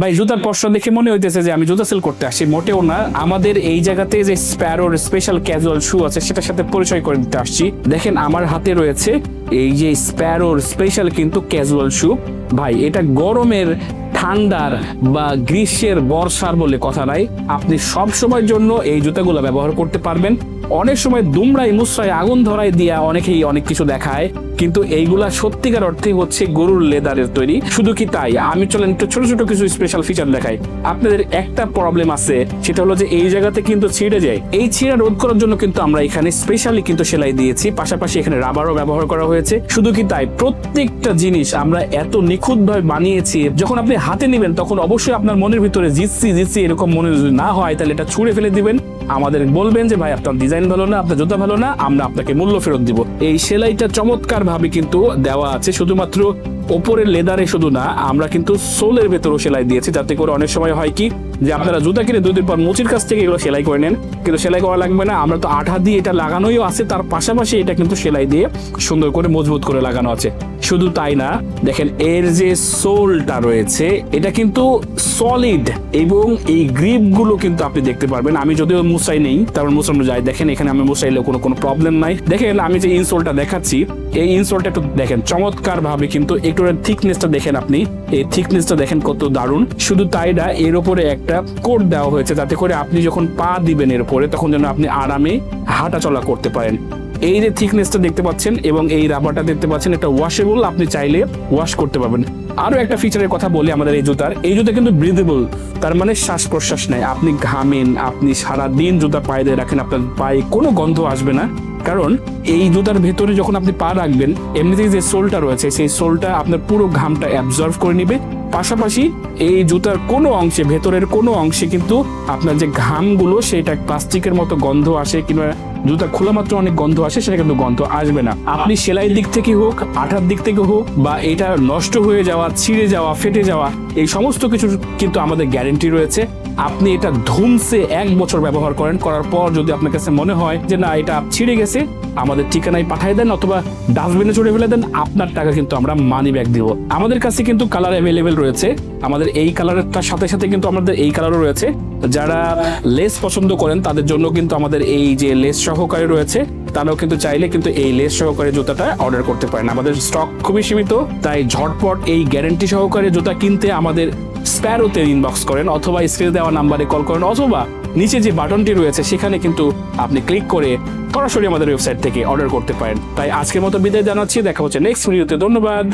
ভাই, জুতার পশরা দেখে মনে হইতেছে যে আমি জুতা সেল করতে আসি। মোটেও না। আমাদের এই জায়গাতে যে স্প্যারোর স্পেশাল ক্যাজুয়াল শু আছে, সেটার সাথে পরিচয় করে দিতে আসছি। দেখেন, আমার হাতে রয়েছে এই যে স্প্যারোর স্পেশাল কিন্তু ক্যাজুয়াল শু ভাই, এটা গরমের ঠান্ডার বা গ্রীষ্মের বর্ষার বলে কথা নাই। আপনি সব সময়ের জন্য এই জুতাগুলো ব্যবহার করতে পারবেন। অনেক সময় দুমড়াই মুসরাই আগুন ধরাই দিয়া অনেকেই অনেক কিছু দেখায়, কিন্তু এইগুলা সত্যিকার অর্থে হচ্ছে গরুর লেদারের তৈরি। শুধু কি তাই? আমি চলেন একটু ছোট ছোট কিছু স্পেশাল ফিচার দেখাই। আপনাদের একটা প্রবলেম আছে, সেটা হলো যে এই জায়গাতে কিন্তু ছিঁড়ে যায়। এই ছিঁড়া রোধ করার জন্য কিন্তু আমরা এখানে স্পেশালি কিন্তু সেলাই দিয়েছি। পাশাপাশি এখানে রাবারও ব্যবহার করা হয়েছে। শুধু কি তাই? প্রত্যেকটা জিনিস আমরা এত নিখুঁতভাবে বানিয়েছি, যখন আপনি হাতে নেবেন, তখন অবশ্যই আপনার মনের ভিতরে জিতছি জিতছি এরকম মনে যদি না হয়, তাহলে এটা ছুঁড়ে ফেলে দিবেন। আমাদের বলবেন যে, ভাই, আপনার ডিজাইন ভালো না, আপনার জুতা ভালো না, আমরা আপনাকে মূল্য ফেরত দিব। এই সেলাইটা চমৎকার ভাবে কিন্তু দেওয়া আছে, শুধুমাত্র ওপরের লেদারে শুধু না, আমরা কিন্তু সোলের ভেতরও সেলাই দিয়েছি। যাতে করে অনেক সময় হয় কি, যে আপনারা জুতা কিনে দুদিন পর মুচির কাছ থেকে এগুলো সেলাই করে নেন। কিন্তু সেলাই করা লাগবে না, আমরা তো আঠা দিয়ে এটা লাগানোই আছে, তার পাশাপাশি এটা কিন্তু সেলাই দিয়ে সুন্দর করে মজবুত করে লাগানো আছে। শুধু তাই না, দেখেন এর যে সোলটা রয়েছে, এটা কিন্তু সলিড এবং এই গ্রিপগুলো কিন্তু আপনি দেখতে পারবেন। আমি যদিও মুসাই নেই, তারপর মুসানো যাই দেখেন এখানে আমি মুসাইলে কোনো কোনো প্রবলেম নাই। দেখেন আমি যে ইনসোলটা দেখাচ্ছি, এই ইনসোলটা একটু দেখেন চমৎকার ভাবে কিন্তু একটু থিকনেসটা দেখেন আপনি। এই থিকনেসটা দেখেন কত দারুণ। শুধু তাই না, এর উপরে একটা কোট দেওয়া হয়েছে যাতে করে আপনি যখন পা দিবেন এর উপরে, তখন যেন আপনি আরামে হাঁটা চলা করতে পারেন। এই যে থিকনেসটা দেখতে পাচ্ছেন এবং এই রাবারটা দেখতে পাচ্ছেন, এটা ওয়াশেবল আপনি চাইলে ওয়াশ করতে পারবেন। আরও একটা ফিচারের কথা বলি আমাদের এই জুতার। এই জুতা কিন্তু ব্রিদেবল তার মানে শ্বাস প্রশ্বাস নেয় আপনি ঘামেন, আপনি সারা দিন জুতা পায়ে দিয়ে রাখেন, আপনার পায়ে কোনো গন্ধ আসবে না। কারণ এই জুতার ভেতরে যখন আপনি পা রাখবেন এমনিতেই যে সোলটা রয়েছে, সেই সোলটা আপনার পুরো ঘামটা অ্যাবজর্ভ করে নিবে। পাশাপাশি এই জুতার কোনো অংশে, ভেতরের কোনো অংশে কিন্তু আপনার যে ঘামগুলো, সেটা প্লাস্টিকের মতো গন্ধ আসে কিংবা জুতা খোলা মাত্র অনেক গন্ধ আসে, সেটা কিন্তু গন্ধ আসবে না। আপনি সেলাই দিক থেকে হোক, আঠার দিক থেকে হোক, বা এটা নষ্ট হয়ে যাওয়া, ছিঁড়ে যাওয়া, ফেটে যাওয়া, এই সমস্ত কিছু কিন্তু আমাদের গ্যারেন্টি রয়েছে। আপনি এটা ধুমসে এক বছর ব্যবহার করেন, করার পর যদি আপনার কাছে মনে হয় যে না, এটা ছিঁড়ে গেছে, আমাদের ঠিকানায় পাঠিয়ে দেন অথবা ডাস্টবিনে ছড়ে ফেলে দেন, আপনার টাকা কিন্তু আমরা মানি ব্যাগ দিব। আমাদের কাছে কিন্তু কালার অ্যাভেলেবেল রয়েছে। আমাদের এই কালারের সাথে সাথে কিন্তু আমাদের এই কালারও রয়েছে। যারা লেস পছন্দ করেন, তাদের জন্য কিন্তু আমাদের এই যে লেস সহকারে রয়েছে, তারাও কিন্তু চাইলে কিন্তু এই লেস সহকারে জুতাটা অর্ডার করতে পারেন। আমাদের স্টক খুবই সীমিত, তাই ঝটপট এই গ্যারেন্টি সহকারে জুতা কিনতে আমাদের স্প্যারোতে ইনবক্স করেন অথবা স্ক্রিনে দেওয়া নাম্বারে কল করেন, অথবা নিচে যে বাটনটি রয়েছে, সেখানে কিন্তু আপনি ক্লিক করে সরাসরি আমাদের ওয়েবসাইট থেকে অর্ডার করতে পারেন। তাই আজকের মতো বিদায় জানাচ্ছি, দেখা হচ্ছে নেক্সট ভিডিওতে ধন্যবাদ।